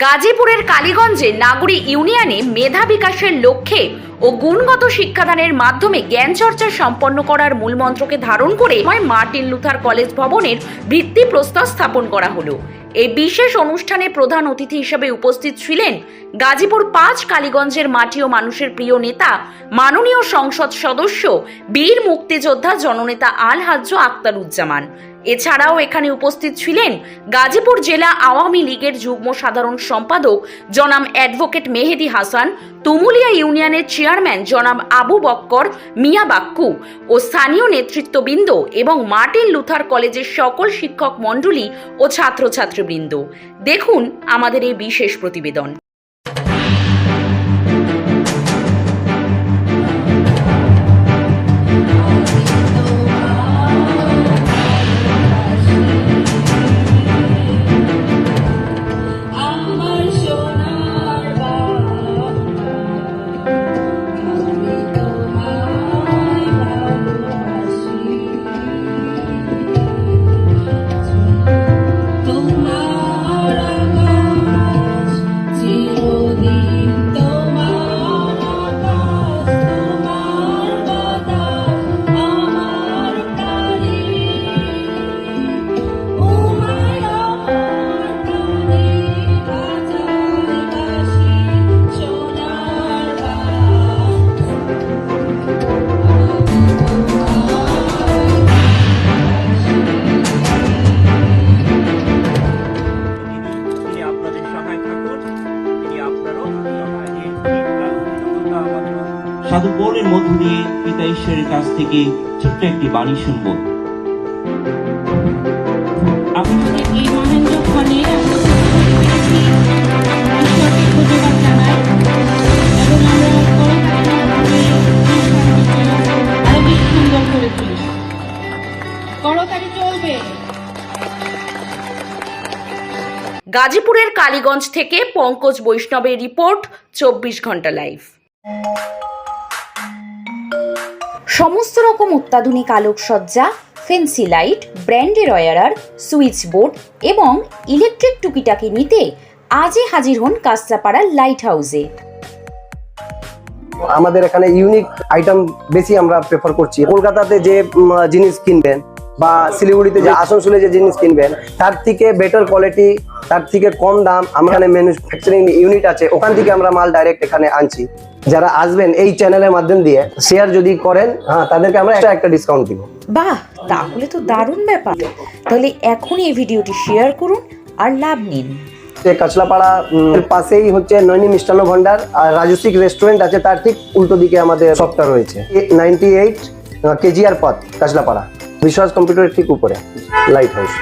গাজীপুরের কালীগঞ্জে নাগরী ইউনিয়নে মেধা বিকাশের লক্ষ্যে ও গুণগত শিক্ষাদানের মাধ্যমে জ্ঞান চর্চা সম্পন্ন করার মূলমন্ত্রকে ধারণ করে মার্টিন লুথার কলেজ ভবনের ভিত্তি প্রস্তর স্থাপন করা হলো। এই বিশেষ অনুষ্ঠানে প্রধান অতিথি হিসেবে উপস্থিত ছিলেন গাজীপুর পাঁচ, কালীগঞ্জের মাটি ও মানুষের প্রিয় নেতা, মাননীয় সংসদ সদস্য, বীর মুক্তিযোদ্ধা জননেতা আল হাজ্জ আক্তারুজ্জামান এছাড়াও এখানে উপস্থিত ছিলেন গাজীপুর জেলা আওয়ামী লীগের যুগ্ম সাধারণ সম্পাদক জনাম অ্যাডভোকেট মেহেদি হাসান, তুমুলিয়া ইউনিয়নের চেয়ারম্যান জনাব আবু বক্কর, মিয়া বাক্কু ও স্থানীয় নেতৃত্ববৃন্দ এবং মার্টিন লুথার কলেজের সকল শিক্ষক মণ্ডলী ও ছাত্রছাত্রীবৃন্দ। দেখুন আমাদের এই বিশেষ প্রতিবেদন। সাধু পৌলের মধ্য দিয়ে পিতা ঈশ্বরের কাছ থেকে ছোট্ট একটি বাণী শুনব। আপনি যদি এই মহেন্দ্র করতালি চলবে। গাজীপুরের কালীগঞ্জ থেকে পঙ্কজ বৈষ্ণবের রিপোর্ট চব্বিশ ঘণ্টা লাইভ। সমস্ত রকম অত্যাধুনিক আলোকসজ্জা ফেন্সি লাইট ব্র্যান্ডের অয়ারার সুইচ বোর্ড এবং ইলেকট্রিক টুকিটাকি নিতে আজই হাজির হন কাস্তাপাড়া লাইট হাউসে আমাদের এখানে ইউনিক আইটেম বেশি আমরা প্রেফার করছি। কলকাতাতে যে জিনিস কিনবেন বা শিলিগুড়িতে যে আসানসোলে যে জিনিস কিনবেন তার থেকে বেটার কোয়ালিটি তার থেকে কম দাম আমরা ম্যানুফ্যাকচারিং ইউনিট আছে ওখান থেকে আমরা মাল ডাইরেক্ট এখানে আনছি। যারা আসবেন এই চ্যানেলের মাধ্যম দিয়ে শেয়ার যদি করেন হ্যাঁ তাদেরকে আমরা একটা একটা ডিসকাউন্ট দিব। বাহ তাহলে তো দারুণ ব্যাপার। তাহলে এখনই এই ভিডিওটি শেয়ার করুন আর লাভ নিন। সে কাছলাপাড়া পাশেই হচ্ছে নৈনি মিষ্টান্ন ভান্ডার আর রাজস্বিক রেস্টুরেন্ট আছে তার ঠিক উল্টো দিকে আমাদের শপটা রয়েছে। নাইনটি এইট কেজিআর পথ কাছলাপাড়া বিশ্বাস কম্পিউটারের ঠিক উপরে লাইট হাউস